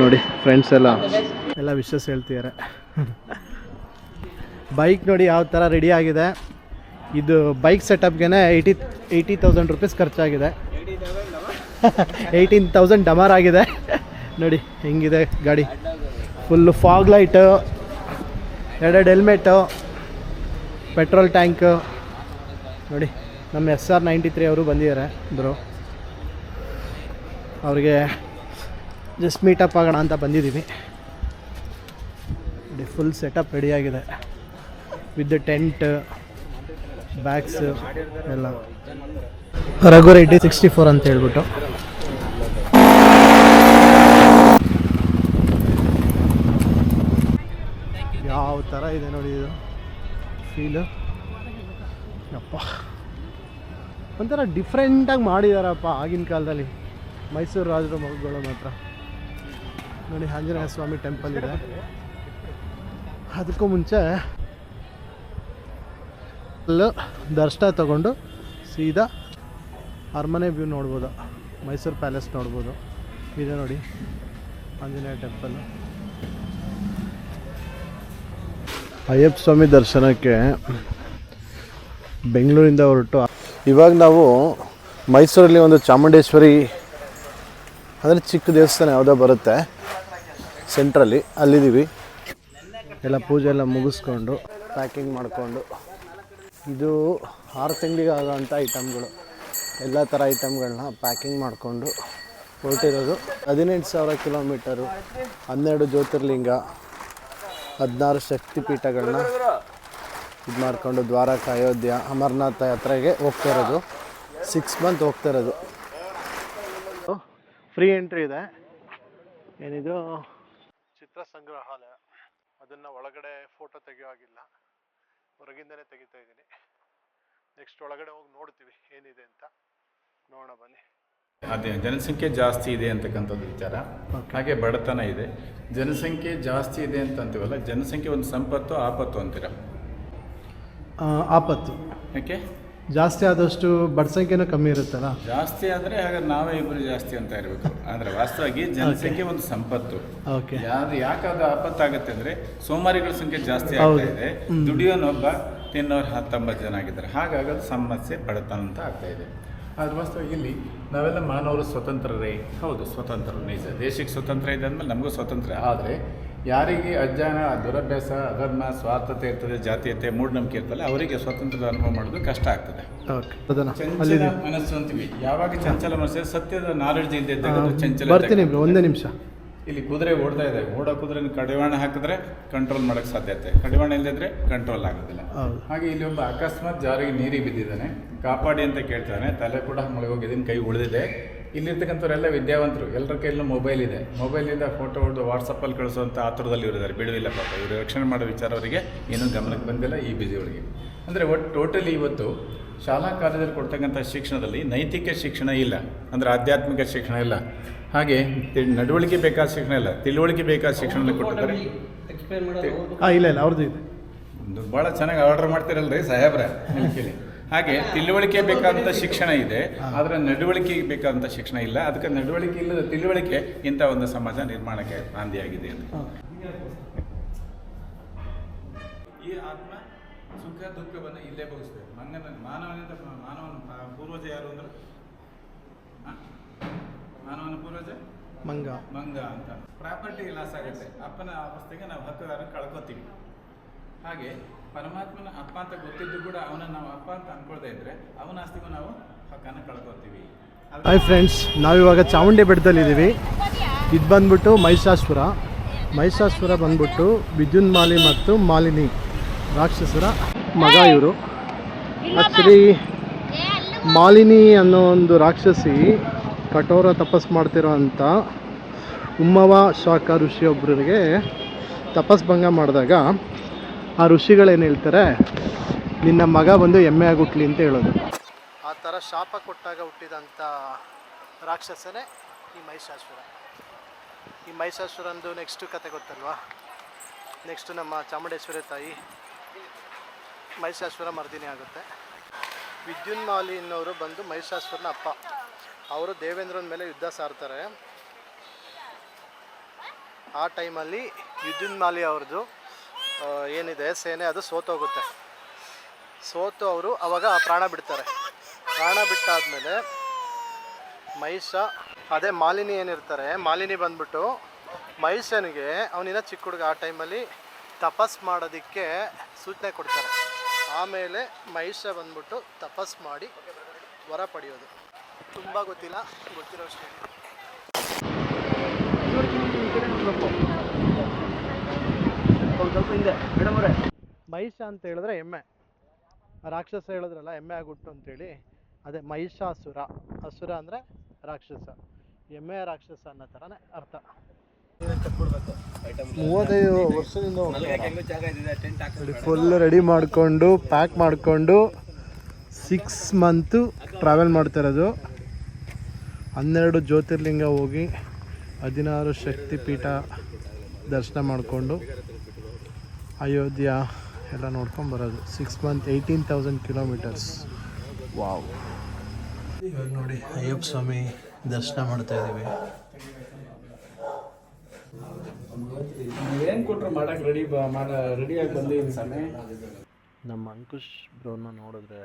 ನೋಡಿ ಫ್ರೆಂಡ್ಸ್ ಎಲ್ಲ. ಎಲ್ಲ ವಿಶಸ್ ಹೇಳ್ತಿದ್ದಾರೆ ಬೈಕ್ ನೋಡಿ ಯಾವ ಥರ ರೆಡಿ ಆಗಿದೆ. ಇದು ಬೈಕ್ ಸೆಟಪ್ಗೆ ಏಯ್ಟಿ ಏಯ್ಟಿ ತೌಸಂಡ್ ರುಪೀಸ್ ಖರ್ಚಾಗಿದೆ. ಏಯ್ಟೀನ್ ತೌಸಂಡ್ ಡಮರ್ ಆಗಿದೆ. ನೋಡಿ, ಹೆಂಗಿದೆ ಗಾಡಿ. ಫುಲ್ಲು ಫಾಗ್ ಲೈಟು ಎರಡೆರಡು ಹೆಲ್ಮೆಟು ಪೆಟ್ರೋಲ್ ಟ್ಯಾಂಕು ನೋಡಿ, ನಮ್ಮ ಎಸ್ ಆರ್ ನೈಂಟಿ ತ್ರೀ ಅವರು ಬಂದಿದ್ದಾರೆ ಬ್ರೋ ಅವ್ರಿಗೆ ಜಸ್ಟ್ ಮೀಟಪ್ ಆಗೋಣ ಅಂತ ಬಂದಿದ್ದೀವಿ. ನೋಡಿ ಫುಲ್ ಸೆಟಪ್ ರೆಡಿಯಾಗಿದೆ ವಿತ್ ಟೆಂಟ್ ಬ್ಯಾಗ್ಸ್ ಎಲ್ಲ. ರಘು ರೆಡ್ಡಿ ಸಿಕ್ಸ್ಟಿ ಫೋರ್ ಅಂತ ಹೇಳ್ಬಿಟ್ಟು. ಯಾವ ಥರ ಇದೆ ನೋಡಿ ಇದು. ಫೀಲು ಅಪ್ಪ ಒಂಥರ ಡಿಫ್ರೆಂಟಾಗಿ ಮಾಡಿದಾರಪ್ಪ ಆಗಿನ ಕಾಲದಲ್ಲಿ. ಮೈಸೂರು ರಾಜರ ಮಗಳು ಮಾತ್ರ. ನೋಡಿ, ಆಂಜನೇಯ ಸ್ವಾಮಿ ಟೆಂಪಲ್ ಇದೆ. ಅದಕ್ಕೂ ಮುಂಚೆ ಅಲ್ಲೂ ದರ್ಶನ ತಗೊಂಡು ಸೀದಾ ಅರಮನೆ ವ್ಯೂ ನೋಡ್ಬೋದು, ಮೈಸೂರು ಪ್ಯಾಲೇಸ್ ನೋಡ್ಬೋದು. ಇದೆ ನೋಡಿ, ಆಂಜನೇಯ ಟೆಂಪಲ್ ಅಯ್ಯಪ್ಪ ಸ್ವಾಮಿ ದರ್ಶನಕ್ಕೆ ಬೆಂಗಳೂರಿಂದ ಹೊರಟು. ಇವಾಗ ನಾವು ಮೈಸೂರಲ್ಲಿ ಒಂದು ಚಾಮುಂಡೇಶ್ವರಿ ಅಂದರೆ ಚಿಕ್ಕ ದೇವಸ್ಥಾನ ಯಾವುದೋ ಬರುತ್ತೆ. ಸೆಂಟ್ರಲ್ಲಿ ಅಲ್ಲಿದ್ದೀವಿ. ಎಲ್ಲ ಪೂಜೆ ಎಲ್ಲ ಮುಗಿಸ್ಕೊಂಡು ಪ್ಯಾಕಿಂಗ್ ಮಾಡಿಕೊಂಡು. ಇದು ಆರು ತಿಂಗಳಿಗೆ ಆಗೋಂಥ ಐಟಮ್ಗಳು ಎಲ್ಲ ಥರ ಐಟಮ್ಗಳನ್ನ ಪ್ಯಾಕಿಂಗ್ ಮಾಡಿಕೊಂಡು ಹೊರಟಿರೋದು ಹದಿನೆಂಟು ಸಾವಿರ ಕಿಲೋಮೀಟರು ಹನ್ನೆರಡು ಜ್ಯೋತಿರ್ಲಿಂಗ ಹದಿನಾರು ಶಕ್ತಿಪೀಠಗಳನ್ನ ಇದು ಮಾಡಿಕೊಂಡು ದ್ವಾರಕ ಅಯೋಧ್ಯ ಅಮರನಾಥ ಯಾತ್ರೆಗೆ ಹೋಗ್ತಾ ಇರೋದು. ಸಿಕ್ಸ್ ಮಂತ್ ಹೋಗ್ತಾ ಇರೋದು. ಫ್ರೀ ಎಂಟ್ರಿ ಇದೆ. ಏನಿದು? ಚಿತ್ರ ಸಂಗ್ರಹಾಲಯ ಅದನ್ನು ಒಳಗಡೆ ಫೋಟೋ ತೆಗೆಯೋ ಹಾಗಿಲ್ಲ. ಹೊರಗಿಂದನೇ ತೆಗಿತಾ ಇದ್ದೀನಿ. ನೆಕ್ಸ್ಟ್ ಒಳಗಡೆ ಹೋಗಿ ನೋಡ್ತೀವಿ ಏನಿದೆ ಅಂತ. ನೋಡೋಣ ಬನ್ನಿ. ಅದೇ ಜನಸಂಖ್ಯೆ ಜಾಸ್ತಿ ಇದೆ ಅಂತಕ್ಕಂಥದ್ದು ವಿಚಾರ. ಹಾಗೆ ಬಡತನ ಇದೆ. ಜನಸಂಖ್ಯೆ ಜಾಸ್ತಿ ಇದೆ ಅಂತ ಅಂತೀವಲ್ಲ ಜನಸಂಖ್ಯೆ ಒಂದು ಸಂಪತ್ತು ಆಪತ್ತು ಅಂತೀರ? ಆಪತ್ತು. ಯಾಕೆ? ಜಾಸ್ತಿ ಆದಷ್ಟು ಬಡ ಸಂಖ್ಯೆನೂ ಕಮ್ಮಿ ಇರುತ್ತಲ್ಲ? ಜಾಸ್ತಿ ಆದರೆ ಹಾಗಾದ್ರೆ ನಾವೇ ಇಬ್ಬರು ಜಾಸ್ತಿ ಅಂತ ಇರಬೇಕು. ಅಂದರೆ ವಾಸ್ತವವಾಗಿ ಜನಸಂಖ್ಯೆ ಒಂದು ಸಂಪತ್ತು. ಓಕೆ ಯಾರು ಯಾಕೆ ಅದು ಆಪತ್ತಾಗುತ್ತೆ ಅಂದರೆ ಸೋಮಾರಿಗಳ ಸಂಖ್ಯೆ ಜಾಸ್ತಿ ಆಗ್ತಾ. ಇದೆ. ದುಡಿಯೋನೊಬ್ಬ ತಿನ್ನೋರು ಹತ್ತೊಂಬತ್ತು ಜನ ಆಗಿದ್ದಾರೆ. ಹಾಗಾಗಿ ಅದು ಸಮಸ್ಯೆ ಬಡತನ ಅಂತ ಆಗ್ತಾ ಇದೆ. ಆದ್ರೆ ವಾಸ್ತವವಾಗಿ ಇಲ್ಲಿ ನಾವೆಲ್ಲ ಮಾನವರು ಸ್ವತಂತ್ರರೇ. ಹೌದು ಸ್ವತಂತ್ರ. ನಿಜ. ದೇಶಕ್ಕೆ ಸ್ವತಂತ್ರ ಇದೆ ಅಂದಮೇಲೆ ನಮಗೂ ಸ್ವತಂತ್ರ. ಆದರೆ ಯಾರಿಗೆ ಅಜ್ಞಾನ ದುರಭ್ಯಾಸ ಅಧರ್ಮ ಸ್ವಾರ್ಥತೆ ಇರ್ತದೆ ಜಾತೀಯತೆ ಮೂಢನಂಬಿಕೆ ಇರ್ತಲ್ಲ ಅವರಿಗೆ ಸ್ವತಂತ್ರದ ಅನುಭವ ಮಾಡೋದು ಕಷ್ಟ ಆಗ್ತದೆ. ಚಂಚಲ ಮನಸ್ಸು ಅಂತೀವಿ. ಯಾವಾಗ ಚಂಚಲ ಮನಸ್ಸು ಸತ್ಯದ ನಾಲೆಡ್ಜ್ ಇಲ್ಲದೆ ಇದ್ದಾಗ ಚಂಚಲ ಬರ್ತೀನಿ. ಒಂದೇ ನಿಮಿಷ. ಇಲ್ಲಿ ಕುದುರೆ ಓಡ್ತಾ ಇದೆ. ಓಡೋ ಕುದುರೆನ ಕಡಿವಾಣ ಹಾಕಿದ್ರೆ ಕಂಟ್ರೋಲ್ ಮಾಡೋಕ್ಕೆ ಸಾಧ್ಯತೆ ಕಡಿವಾಣ ಇಲ್ಲದಿದ್ರೆ ಕಂಟ್ರೋಲ್ ಆಗೋದಿಲ್ಲ. ಹಾಗೆ ಇಲ್ಲಿ ಒಬ್ಬ ಅಕಸ್ಮಾತ್ ಜಾರಿಗೆ ನೀರಿಗೆ ಬಿದ್ದಿದ್ದಾನೆ. ಕಾಪಾಡಿ ಅಂತ ಕೇಳ್ತಾನೆ ತಲೆ ಕೂಡ ಮುಳುಗೋಗಿದ್ದೀನಿ ಕೈ ಉಳಿದಿದೆ. ಇಲ್ಲಿರ್ತಕ್ಕಂಥವ್ರೆಲ್ಲ ವಿದ್ಯಾವಂತರು. ಎಲ್ಲರ ಕೈಯಲ್ಲೂ ಮೊಬೈಲ್ ಇದೆ. ಮೊಬೈಲಿಂದ ಫೋಟೋ ಹೊಡೆದು ವಾಟ್ಸಪ್ಪಲ್ಲಿ ಕಳಿಸುವಂಥ ಆತುರದಲ್ಲಿ ಇವರಿದ್ದಾರೆ. ಬಿಡುವಿಲ್ಲ ಪಾಪ. ಇವರು ರಕ್ಷಣೆ ಮಾಡೋ ವಿಚಾರ ಅವರಿಗೆ ಏನೂ ಗಮನಕ್ಕೆ ಬಂದಿಲ್ಲ ಈ ಬಿಜಿ ಒಳಗೆ ಅಂದರೆ ಒಟ್ಟು ಟೋಟಲಿ ಇವತ್ತು ಶಾಲಾ ಕಾಲೇಜಲ್ಲಿ ಕೊಡ್ತಕ್ಕಂಥ ಶಿಕ್ಷಣದಲ್ಲಿ ನೈತಿಕ ಶಿಕ್ಷಣ ಇಲ್ಲ. ಅಂದರೆ ಆಧ್ಯಾತ್ಮಿಕ ಶಿಕ್ಷಣ ಇಲ್ಲ. ಹಾಗೆ ನಡವಳಿಕೆ ಬೇಕಾದ ಶಿಕ್ಷಣ ಇಲ್ಲ. ತಿಳುವಳಿಕೆ ಬೇಕಾದ ಶಿಕ್ಷಣ ಕೊಟ್ಟಿದ್ದಾರೆ. ಹಾಂ ಇಲ್ಲ ಇಲ್ಲ. ಅವ್ರದ್ದು ಇದೆ. ಒಂದು ಭಾಳ ಚೆನ್ನಾಗಿ ಆರ್ಡರ್ ಮಾಡ್ತಿರಲ್ರಿ ಸಾಹೇಬ್ರೆ. ಕೇಳಿ. ಹಾಗೆ ತಿಳುವಳಿಕೆ ಬೇಕಾದಂತ ಶಿಕ್ಷಣ ಇದೆ ಆದರೆ ನಡವಳಿಕೆ ಬೇಕಾದಂತ ಶಿಕ್ಷಣ ಇಲ್ಲ. ಅದಕ್ಕೆ ನಡವಳಿಕೆ ಇಲ್ಲದ ತಿಳುವಳಿಕೆ ಇಂಥ ಒಂದು ಸಮಾಜ ನಿರ್ಮಾಣಕ್ಕೆ ಆಂದಿಯಾಗಿದೆ ಅಂತ. ಈ ಆತ್ಮ ಸುಖ ದುಃಖವನ್ನು ಇಲ್ಲೇ ಭೋಗಿಸ್ಬೇಕು. ಮಂಗನ ಮಾನವನ ಮಾನವನ ಪೂರ್ವಜ ಯಾರು ಅಂದ್ರೆ? ಮಾನವನ ಪೂರ್ವಜ? ಮಂಗ. ಮಂಗ ಅಂತ. ಪ್ರಾಪರ್ಟಿ ಲಾಸ್ ಆಗುತ್ತೆ. ಅಪ್ಪನ ಅವಸ್ಥೆಗೆ ನಾವು ಹಕ್ಕುದಾರ ಕಳ್ಕೊತೀವಿ. ಹಾಗೆ ಪರಮಾತ್ಮನ ಅಪ್ಪ ಅಂತ ಗೊತ್ತಿದ್ದು ಕೂಡ ಅವನ ನಾವು ಅಪ್ಪ ಅಂತ ಅನ್ಕೊಳ್ತಾ ಇದ್ರೆ ಅವನ ಆಸ್ತಿಗೂ ನಾವು ಹಕ್ಕನ್ನು ಕಳ್ಕೊತೀವಿ ಹಾಯ್ ಫ್ರೆಂಡ್ಸ್ ನಾವಿವಾಗ ಚಾಮುಂಡಿ ಬೆಟ್ಟದಲ್ಲಿದ್ದೀವಿ ಇದು ಬಂದ್ಬಿಟ್ಟು ಮಹಿಷಾಸುರ. ಮಹಿಷಾಸುರ ಬಂದ್ಬಿಟ್ಟು ವಿದ್ಯುನ್ಮಾಲಿ ಮತ್ತು ಮಾಲಿನಿ ರಾಕ್ಷಸರ ಮಗ ಇವರು. ಆ್ಯಕ್ಚುಲಿ ಮಾಲಿನಿ ಅನ್ನೋ ಒಂದು ರಾಕ್ಷಸಿ ಕಠೋರ ತಪಸ್ ಮಾಡ್ತಿರೋ ಅಂಥ ಉಮ್ಮವ, ಶಾಖ ಋಷಿಯೊಬ್ಬರಿಗೆ ತಪಸ್ಭಂಗ ಮಾಡಿದಾಗ ಆ ಋಷಿಗಳೇನು ಹೇಳ್ತಾರೆ? ನಿನ್ನ ಮಗ ಬಂದು ಎಮ್ಮೆ ಆಗುಟ್ಲಿ ಅಂತ ಹೇಳೋದು. ಆ ಥರ ಶಾಪ ಕೊಟ್ಟಾಗ ಹುಟ್ಟಿದಂಥ ರಾಕ್ಷಸನೇ ಈ ಮಹಿಷಾಸುರ. ಈ ಮಹಿಷಾಸುರಂದು ನೆಕ್ಸ್ಟ್ ಕತೆ ಗೊತ್ತಲ್ವಾ? ನೆಕ್ಸ್ಟ್ ನಮ್ಮ ಚಾಮುಂಡೇಶ್ವರಿ ತಾಯಿ ಮಹಿಷಾಸುರ ಮರ್ದಿನಿ ಆಗುತ್ತೆ. ವಿದ್ಯುನ್ಮಾಲಿ ಅನ್ನೋರು ಬಂದು ಮಹಿಷಾಸುರನ ಅಪ್ಪ. ಅವರು ದೇವೇಂದ್ರನ ಮೇಲೆ ಯುದ್ಧ ಸಾರ್ತಾರೆ. ಆ ಟೈಮಲ್ಲಿ ವಿದ್ಯುನ್ಮಾಲಿ ಮಾಲಿ ಅವ್ರದ್ದು ಏನಿದೆ, ಸೇನೆ ಅದು ಸೋತೋಗುತ್ತೆ. ಸೋತು ಅವರು ಅವಾಗ ಪ್ರಾಣ ಬಿಡ್ತಾರೆ. ಪ್ರಾಣ ಬಿಟ್ಟಾದಮೇಲೆ ಮಹಿಷ, ಅದೇ ಮಾಲಿನಿ ಏನಿರ್ತಾರೆ, ಮಾಲಿನಿ ಬಂದ್ಬಿಟ್ಟು ಮಹಿಷನಿಗೆ ಅವನಿನ್ನ ಚಿಕ್ಕ ಹುಡುಗ ಆ ಟೈಮಲ್ಲಿ ತಪಸ್ ಮಾಡೋದಕ್ಕೆ ಸೂಚನೆ ಕೊಡ್ತಾರೆ. ಆಮೇಲೆ ಮಹಿಷ ಬಂದ್ಬಿಟ್ಟು ತಪಸ್ ಮಾಡಿ ವರ ಪಡೆಯೋದು. ತುಂಬ ಗೊತ್ತಿಲ್ಲ ಗೊತ್ತಿರೋ ಅಷ್ಟೇ ಮಹಿಷ ಅಂತ ಹೇಳಿದ್ರೆ ಎಮ್ಮೆ. ರಾಕ್ಷಸ ಹೇಳಿದ್ರಲ್ಲ ಎಮ್ಮೆ ಆಗುಟ್ಟು ಅಂತೇಳಿ. ಅದೇ ಮಹಿಷಾಸುರ ಅಸುರ. ಅಂದರೆ ರಾಕ್ಷಸ. ಎಮ್ಮೆ ರಾಕ್ಷಸ ಅನ್ನೋ ಥರನೇ ಅರ್ಥ. ಮೂವತ್ತೈದು ವರ್ಷದಿಂದ ಫುಲ್ ರೆಡಿ ಮಾಡಿಕೊಂಡು ಪ್ಯಾಕ್ ಮಾಡಿಕೊಂಡು ಸಿಕ್ಸ್ ಮಂತು ಟ್ರಾವೆಲ್ ಮಾಡ್ತಾ ಇರೋದು. ಹನ್ನೆರಡು ಜ್ಯೋತಿರ್ಲಿಂಗ ಹೋಗಿ ಹದಿನಾರು ಶಕ್ತಿಪೀಠ ದರ್ಶನ ಮಾಡಿಕೊಂಡು ಅಯೋಧ್ಯ ಎಲ್ಲ ನೋಡ್ಕೊಂಡು ಬರೋದು. Six month eighteen thousand kilometres wow ಇವಾಗ ನೋಡಿ ಅಯ್ಯಪ್ಪ ಸ್ವಾಮಿ ದರ್ಶನ ಮಾಡ್ತಾ ಇದ್ದೀವಿ. ಏನು ಕೊಟ್ಟರು ಮಾಡಕ್ಕೆ ರೆಡಿ ರೆಡಿಯಾಗಿ ಬಂದಿದ್ದೀನಿ ಸ್ವಾಮಿ. ನಮ್ಮ ಅಂಕುಶ್ ಬ್ರೋನ ನೋಡಿದ್ರೆ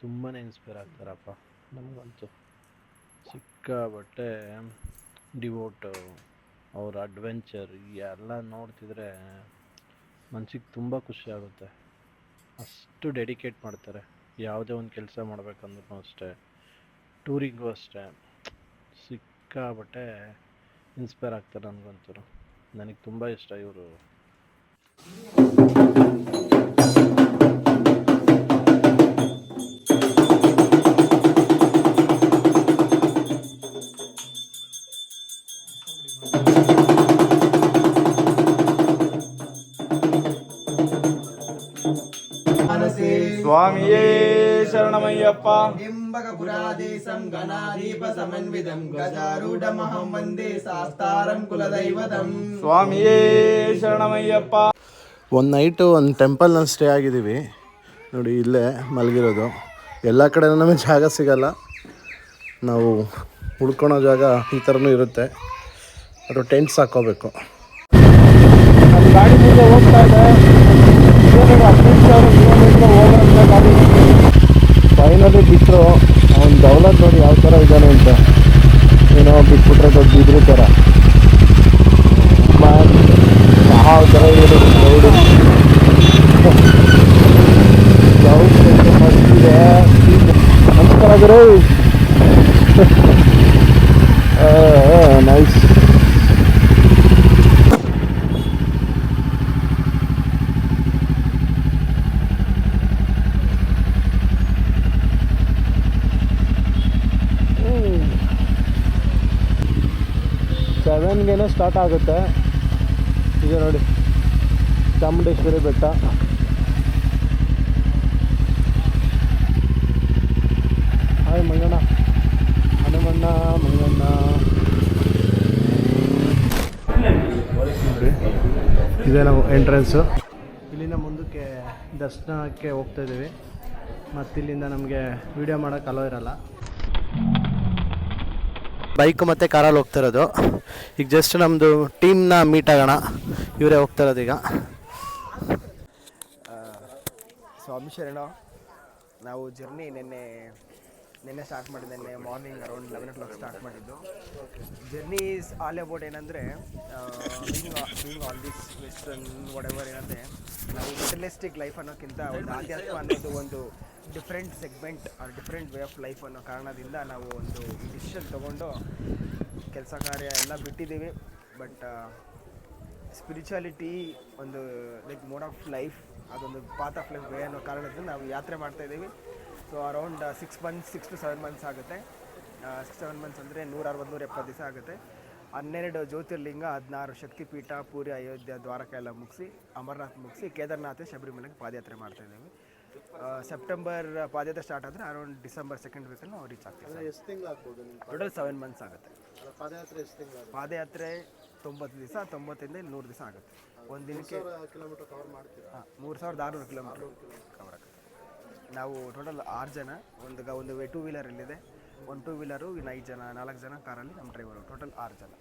ತುಂಬಾ ಇನ್ಸ್ಪೈರ್ ಆಗ್ತಾರಪ್ಪ. ನಮಗಂತೂ ಸಿಕ್ಕಾಬಟ್ಟೆ ಡಿವೋಟು ಅವ್ರ ಅಡ್ವೆಂಚರ್ ಎಲ್ಲ ನೋಡ್ತಿದ್ರೆ ಮನ್ಸಿಗೆ ತುಂಬ ಖುಷಿ ಆಗುತ್ತೆ. ಅಷ್ಟು ಡೆಡಿಕೇಟ್ ಮಾಡ್ತಾರೆ. ಯಾವುದೇ ಒಂದು ಕೆಲಸ ಮಾಡಬೇಕಂದ್ರೂ ಅಷ್ಟೇ. ಟೂರಿಗೂ ಅಷ್ಟೇ. ಸಿಕ್ಕಾಬಟ್ಟೆ ಇನ್ಸ್ಪೈರ್ ಆಗ್ತಾರೆ ನನಗಂತೂ. ನನಗೆ ತುಂಬ ಇಷ್ಟ ಇವರು. சுவாமியே ಶರಣಮಯ್ಯಪ್ಪ. டிம்பகபுராதேசம் ಶರಣಮಯ್ಯಪ್ಪ. ಒಂದು ನೈಟು ಒಂದು ಟೆಂಪಲ್ನಲ್ಲಿ ಸ್ಟೇ ಆಗಿದ್ದೀವಿ. ನೋಡಿ ಇಲ್ಲೇ ಮಲಗಿರೋದು. ಎಲ್ಲ ಕಡೆ ನಮಗೆ ಜಾಗ ಸಿಗಲ್ಲ. ನಾವು ಉಳ್ಕೊಳೋ ಜಾಗ ಈ ಥರನೂ ಇರುತ್ತೆ. ಅದು ಟೆಂಟ್ಸ್ ಹಾಕೋಬೇಕು. ಗಾಡಿ ಮುಂದೆ ಹೋಗ್ತಾ ಇದೆ. ಹದಿನೈದು ಸಾವಿರ ಫೈನಲಿ ಬಿಟ್ಟರು ಅವ್ನು ದೌಲತ್ ನೋಡಿ ಯಾವ ಥರ ಇದ್ದಾನೆ ಅಂತ. ಏನೋ ಬಿಟ್ಬಿಟ್ರೆ ದೊಡ್ಡ ಇದ್ರ ಥರ ಯಾವ ಥರ ಇರೋದು ಕ್ರೌಡ್ ಮಸ್ತಿದೆ ನಮಸ್ಕಾರ ಗುರು. ಸ್ಟಾರ್ಟ್ ಆಗುತ್ತೆ. ಈಗ ನೋಡಿ, ಚಾಮುಂಡೇಶ್ವರಿ ಬೆಟ್ಟ. ಹಾಯ್ ಮಂಗಣ್ಣ. ಹನುಮಣ್ಣ, ಮಂಗಣ್ಣ. ಇದೇ ನಾವು ಎಂಟ್ರೆನ್ಸು ಇಲ್ಲಿಂದ ಮುಂದಕ್ಕೆ ದರ್ಶನಕ್ಕೆ ಹೋಗ್ತಾ ಇದ್ದೀವಿ. ಮತ್ತು ಇಲ್ಲಿಂದ ನಮಗೆ ವಿಡಿಯೋ ಮಾಡೋಕ್ಕೆ ಅಲೋ ಇರಲ್ಲ. ಬೈಕ್ ಮತ್ತು ಕಾರಲ್ಲಿ ಹೋಗ್ತಿರೋದು ಈಗ ಜಸ್ಟ್ ನಮ್ಮದು ಟೀಮ್ನ ಮೀಟ್ ಆಗೋಣ. ಇವರೇ ಹೋಗ್ತಾ ಇರೋದು ಈಗ. ಸ್ವಾಮಿ ಶರಣ, ನಾವು ಜರ್ನಿ ನಿನ್ನೆ ನಿನ್ನೆ ಸ್ಟಾರ್ಟ್ ಮಾಡಿದ್ದು, ನಿನ್ನೆ morning around eleven o'clock start ಮಾಡಿದ್ದು. ಜರ್ನಿ ಈಸ್ ಆಲ್ ಅಬೌಟ್ ಏನಂದರೆ being all this western whatever ಏನಂದರೆ, ನಾವು ಮೆಟಲಿಸ್ಟಿಕ್ ಲೈಫ್ ಅನ್ನೋಕ್ಕಿಂತ ಒಂದು ಆಧ್ಯಾತ್ಮ ಅನ್ನೋದು ಒಂದು different segment or different way of life ಅನ್ನೋ ಕಾರಣದಿಂದ ನಾವು ಒಂದು ಡಿಸಿಷನ್ ತೊಗೊಂಡು ಕೆಲಸ ಕಾರ್ಯ ಎಲ್ಲ ಬಿಟ್ಟಿದ್ದೀವಿ. ಬಟ್ ಸ್ಪಿರಿಚುಯಾಲಿಟಿ ಒಂದು ಲೈಕ್ ಮೋಡ್ ಆಫ್ ಲೈಫ್ ಅದೊಂದು ಪಾತ್ ಆಫ್ ಲೈಫ್ ವೇ ಅನ್ನೋ ಕಾರಣದಿಂದ ನಾವು ಯಾತ್ರೆ ಮಾಡ್ತಾಯಿದ್ದೀವಿ so around six months six to seven months ಆಗುತ್ತೆ. ಸಿಕ್ಸ್ ಸೆವೆನ್ ಮಂತ್ಸ್ ಅಂದರೆ ನೂರ ಅರವತ್ತು, ನೂರ ಎಪ್ಪತ್ತು ದಿವಸ ಆಗುತ್ತೆ. ಹನ್ನೆರಡು ಜ್ಯೋತಿರ್ಲಿಂಗ, ಹದಿನಾರು ಶಕ್ತಿಪೀಠ, ಪೂರಿ, ಅಯೋಧ್ಯೆ, ದ್ವಾರಕ ಎಲ್ಲ ಮುಗಿಸಿ, ಅಮರನಾಥ್ ಮುಗಿಸಿ, ಕೇದಾರನಾಥ, ಶಬರಿಮಲೆಗೆ ಪಾದಯಾತ್ರೆ ಮಾಡ್ತಾ ಇದ್ದೀವಿ. ಸೆಪ್ಟೆಂಬರ್ ಪಾದಯಾತ್ರೆ ಸ್ಟಾರ್ಟ್ ಆದರೆ ಅರೌಂಡ್ ಡಿಸೆಂಬರ್ ಸೆಕೆಂಡ್ ವೀಕಲ್ಲಿ ನಾವು ರೀಚ್ ಆಗ್ತೀವಿ ಎಷ್ಟು ತಿಂಗಳಾಗ್ಬೋದು ಟೋಟಲ್ ಸೆವೆನ್ ಮಂತ್ಸ್ ಆಗುತ್ತೆ. ಪಾದಯಾತ್ರೆ ಎಷ್ಟು ತಿಂಗಳು ಪಾದಯಾತ್ರೆ ತೊಂಬತ್ತು ದಿವಸ ತೊಂಬತ್ತಿಂದ ನೂರು ದಿವಸ ಆಗುತ್ತೆ. ಒಂದು ದಿನಕ್ಕೆ ಕಿಲೋಮೀಟರ್ ಕವರ್ ಮಾಡ್ತೀರಾ? ಹಾಂ ಮೂರು ಸಾವಿರದ ಆರುನೂರು ಕಿಲೋಮೀಟರ್ ಕವರ್ ಆಗುತ್ತೆ. ನಾವು ಟೋಟಲ್ ಆರು ಜನ ಒಂದು ಗ ಒಂದು ಟೂ ವೀಲರ್ ಇಲ್ಲಿದೆ ಒಂದು ಟೂ ವೀಲರು ಇನ್ನು ಐದು ಜನ ನಾಲ್ಕು ಜನ ಕಾರಲ್ಲಿ ನಮ್ಮ ಡ್ರೈವರು ಟೋಟಲ್ ಆರು ಜನ.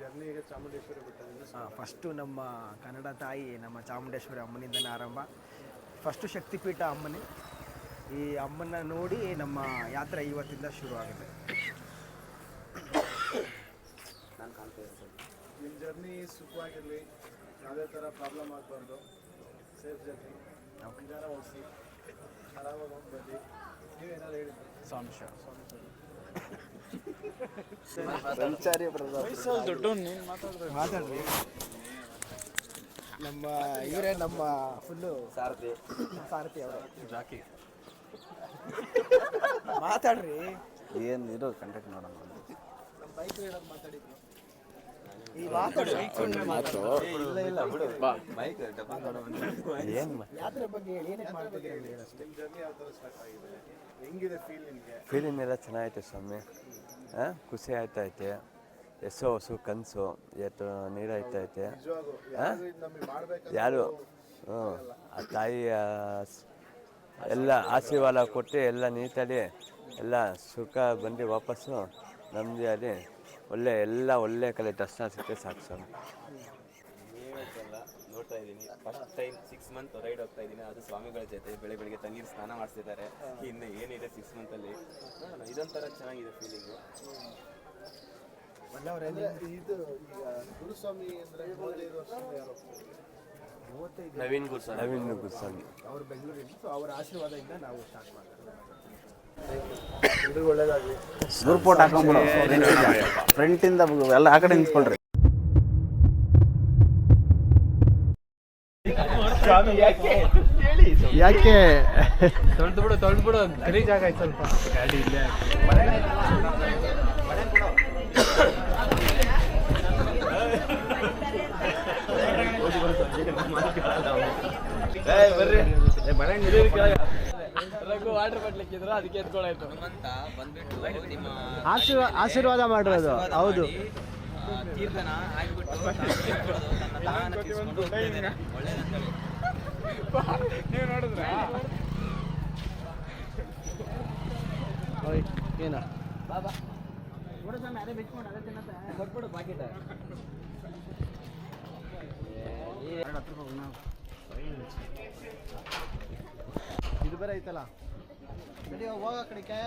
ಜರ್ನಿಗೆ ಚಾಮುಂಡೇಶ್ವರಿ ಬೆಟ್ಟದಿಂದ ಫಸ್ಟು ನಮ್ಮ ಕನ್ನಡ ತಾಯಿ ನಮ್ಮ ಚಾಮುಂಡೇಶ್ವರಿ ಅಮ್ಮನಿಂದನೇ ಆರಂಭ. ಫಸ್ಟು ಶಕ್ತಿಪೀಠ ಅಮ್ಮನೇ. ಈ ಅಮ್ಮನ ನೋಡಿ ನಮ್ಮ ಯಾತ್ರೆ ಇವತ್ತಿಂದ ಶುರು ಆಗಿದೆ ನಿಮ್ಮ ಜರ್ನಿ ಸುಖವಾಗಿರಲಿ. ಯಾವುದೇ ಥರ ಪ್ರಾಬ್ಲಮ್ ಆಗಬಾರ್ದು. Safe journey. ನಿಧಾನ ಓಡಿಸಿ ಆರಾಮಾಗಿ ಹೋಗಿ ಬನ್ನಿ ನೀವೇನಾದ್ರು ಹೇಳಿ ಸಾಂಶ ಮಾತಾಡ್ರಿ. ನಮ್ಮ ಇವರೇ ನಮ್ಮ ಫುಲ್ಲು ಸಾರಥಿ. ಸಾರಥಿ ಅವರು. ಜಾಕಿ. ಮಾತಾಡ್ರಿ. ಏನು ಇದು ಕಂಟೆಕ್ಟ್ ನೋಡೋಣ. ನಮ್ಮ ಬೈಕ್ ರೈಡರ್ ಮಾತಾಡಿದ್ರು. ಈ ಮಾತು ಇಲ್ಲ ಇಲ್ಲ ಬಿಡು. ಮೈಕ್ ಏನು ಯಾತ್ರೆ ಬಗ್ಗೆ ಹೇಳಿ ಏನಕ್ಕೆ ಮಾಡ್ತಿದ್ದೀರಿ ಹೇಳಿ ಅಷ್ಟೇ. ಜರ್ನಿ ಯಾವ ಸ್ಟಾರ್ಟ್ ಆಗಿದೆ. ಹೆಂಗಿದೆ ಫೀಲ್ ನಿಮಗೆ? ಫೀಲಿಂಗ್ ಎಲ್ಲ ಚೆನ್ನಾಗೈತೆ ಸ್ವಾಮಿ. ಖುಷಿ ಆಯ್ತೈತೆ ಎಷ್ಟೋ ಹೊಸು ಕನಸು ಎಷ್ಟು ನೀರಾಯ್ತಾ ಐತೆ ನಿಜವಾಗೂ ಯಾರು? ಹ್ಞೂ ಆ ತಾಯಿಯ ಎಲ್ಲ ಆಶೀರ್ವಾದ ಕೊಟ್ಟು ಎಲ್ಲ ನೀಟಾಗಿ ಎಲ್ಲ ಸುಖ ಬಂದು ವಾಪಸ್ಸು ನಮ್ಮದೇ ಅಲ್ಲಿ. ಒಳ್ಳೆ ಎಲ್ಲ ಒಳ್ಳೆ ಕಲೆ ದರ್ಶನ ಸಿಕ್ಕೇ ಸಾಕು ನೋಡ್ತಾ ಇದ್ದೀನಿ first time six month ride ಹೋಗ್ತಾ ಇದ್ದೀನಿ ಅದು ಸ್ವಾಮಿಗಳ ಜೊತೆ ಬೆಳೆ ಬೆಳಿಗ್ಗೆ ತಂಗಿರು ಸ್ನಾನ ಮಾಡಿಸ್ತಿದ್ದಾರೆ ಇನ್ನು ಏನಿದೆ ಸಿಕ್ಸ್ ಮಂತಲ್ಲಿ ನೋಡೋಣ ಇದೊಂಥರ ಚೆನ್ನಾಗಿದೆ ಫೀಲಿಂಗು ಇದು ಈಗ ಗುರುಸ್ವಾಮಿ ಅಂದ್ರೆ ನವೀನ್ ಗುರು ನವೀನ್ ಗುರುಸ್ವಾಮಿ ಅವರು ಬೆಂಗಳೂರಿನ ಸೊ ಅವರ ಆಶೀರ್ವಾದದಿಂದ ನಾವು ಸ್ಟಾರ್ಟ್ ಮಾಡ್ತೀವಿ ಎಲ್ರಿಗೂ ಒಳ್ಳೇದಾಗಲಿ ರಿಪೋರ್ಟ್ ಹಾಕೊಂಡ್ಬಿಡು ಫ್ರಂಟಿಂದ ಎಲ್ಲ ಆ ಕಡೆ ನಿಂತ್ಕೊಳ್ರಿ ಯಾಕೆ? ತೊಳೆದು ಬಿಡು ತೊಳೆದು ಬಿಡು ಕರಿ ಜಾಗ ಆಯ್ತು ಸ್ವಲ್ಪ. ಗಾಡಿ ಇಲ್ಲೇ ವಾಟರ್ ಬಟ್ಲಿಕ್ಕಿದ್ರು ಅದಕ್ಕೆ ಎತ್ಕೊಳಾಯ್ತು. ಬಂದ್ಬಿಟ್ಟು ನಿಮ್ಮ ಆಶೀರ್ವಾದ ಆಶೀರ್ವಾದ ಮಾಡಿರೋದು. ಹೌದು. ತೀರ್ಥನ ಆಗ್ಬಿಟ್ಟು ತನ್ನ ದಾನ ತೀರ್ಸ್ಕೊಂಡು ಹೋಗ್ತಾ ಇದ್ದಾನೆ. ಒಳ್ಳೇದಂತೇಳಿ ನೀವು ನೋಡಿದ್ರ ಓಯ್ ಏನ ಕೊಟ್ಬಿಡು ಪಾಕಿಟ ಇದು ಬೇರೆ ಐತಲ್ಲ ನಡಿ ಹೋಗ ಕಡೆಗೆ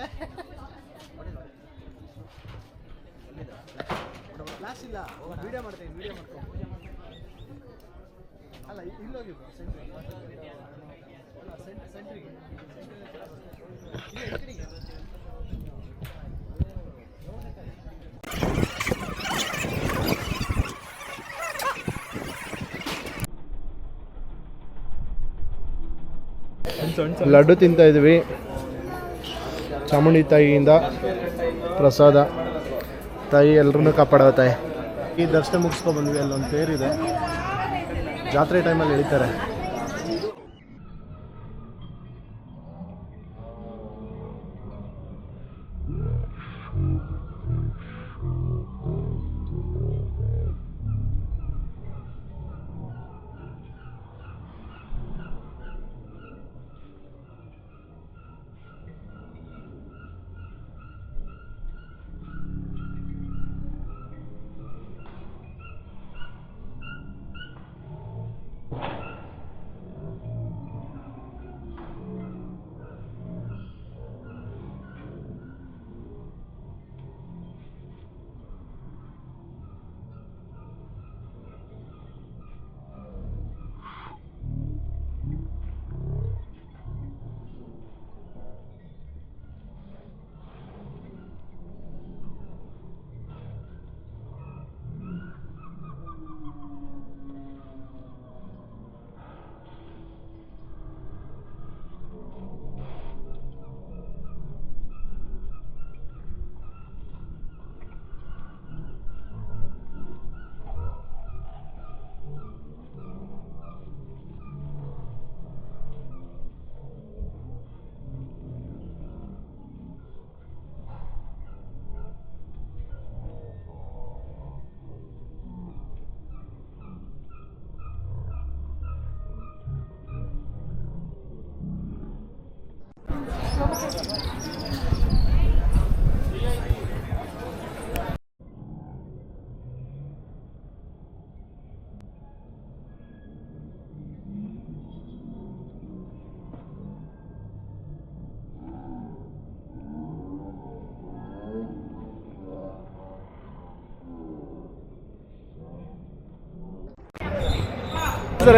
ಕ್ಲಾಸ್ ಇಲ್ಲ ವಿಡಿಯೋ ಮಾಡ್ತೀನಿ ವಿಡಿಯೋ ಮಾಡ್ಕೊ ಅಲ್ಲ ಸೆಂಟ್ರಿಗೆ ಸೆಂಟ್ರಿಗೆ ಇಲ್ಲ, ಕಡೆಗೆ ಲಡ್ಡು ತಿಂತ ಇದ್ವಿ. ಚಾಮುಂಡಿ ತಾಯಿಯಿಂದ ಪ್ರಸಾದ. ತಾಯಿ ಎಲ್ಲರೂ ಕಾಪಾಡೋ ತಾಯಿ. ಈ ದರ್ಶನ ಮುಗಿಸ್ಕೊಂಡ್ಬಂದ್ವಿ ಅಲ್ಲೊಂದು ತೇರಿದೆ. ಜಾತ್ರೆ ಟೈಮಲ್ಲಿ ಎಳಿತಾರೆ.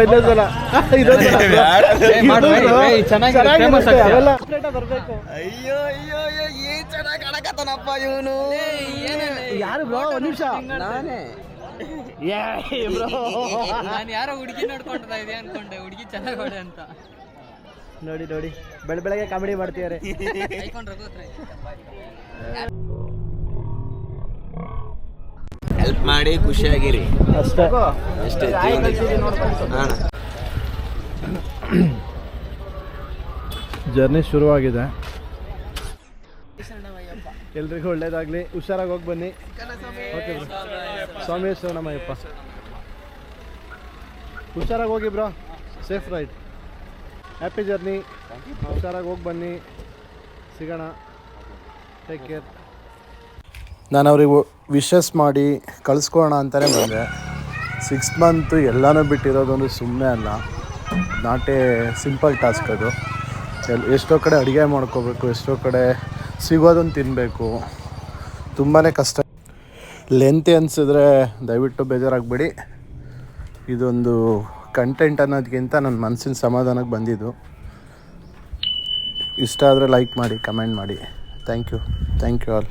ಇನ್ನೊಂದ್ಸಲ ಸಲ. ಅಯ್ಯೋ ಅಯ್ಯೋ ಅಯ್ಯೋ ಏನ್ ಚೆನ್ನಾಗಿ ಕಾಣಕತ್ತಾನಪ್ಪ ಇವನು? ಯಾರು ಬ್ರೋ? ಒಂದ್ ನಿಮಿಷ. ನಾನೇ. ನಾನು ಯಾರೋ ಹುಡುಗಿ ನೋಡ್ಕೊಂಡ್ತಾ ಇದೆ ಅನ್ಕೊಂಡೆ. ಹುಡುಗಿ ಚೆನ್ನಾಗಿ ಅಂತ. ನೋಡಿ ನೋಡಿ. ಬೆಳ ಬೆಳಗ್ಗೆ ಕಾಮಿಡಿ ಮಾಡ್ತಿದ್ದಾರೆ. ಮಾಡಿ ಖುಷಿಯಾಗಿರಿ. ಅಷ್ಟೇ. ಅಷ್ಟೇ ಜರ್ನಿ ಶುರುವಾಗಿದೆ. ಎಲ್ರಿಗೂ ಒಳ್ಳೇದಾಗ್ಲಿ. ಹುಷಾರಾಗಿ ಹೋಗಿ ಬನ್ನಿ. Okay bro. ಸ್ವಾಮಿ ಶರಣಮಯ್ಯಪ್ಪ. ಹುಷಾರಾಗಿ ಹೋಗಿ bro. Safe ride. Happy journey. ಹುಷಾರಾಗಿ ಹೋಗಿ ಬನ್ನಿ. ಸಿಗೋಣ. ಟೇಕ್ ಕೇರ್ ನಾನು ಅವ್ರಿಗೆ ವಿಶಸ್ ಮಾಡಿ ಕಳಿಸ್ಕೊಳ್ಳೋಣ ಅಂತಲೇ ಬಂದೆ. ಸಿಕ್ಸ್ ಮಂತು ಎಲ್ಲನೂ ಬಿಟ್ಟಿರೋದೊಂದು ಸುಮ್ಮನೆ ಅಲ್ಲ. ನಾಟ್ ಸಿಂಪಲ್ ಟಾಸ್ಕ್ ಅದು. ಎಲ್, ಎಷ್ಟೋ ಕಡೆ ಅಡುಗೆ ಮಾಡ್ಕೋಬೇಕು, ಎಷ್ಟೋ ಕಡೆ ಸಿಗೋದನ್ನು ತಿನ್ನಬೇಕು ತುಂಬಾ ಕಷ್ಟ. ಲೆಂತಿ ಅನಿಸಿದ್ರೆ ದಯವಿಟ್ಟು ಬೇಜಾರಾಗಬೇಡಿ. ಇದೊಂದು ಕಂಟೆಂಟ್ ಅನ್ನೋದಕ್ಕಿಂತ ನನ್ನ ಮನಸ್ಸಿನ ಸಮಾಧಾನಕ್ಕೆ ಬಂದಿದ್ದು. ಇಷ್ಟ ಆದರೆ ಲೈಕ್ ಮಾಡಿ ಕಮೆಂಟ್ ಮಾಡಿ. Thank you thank you all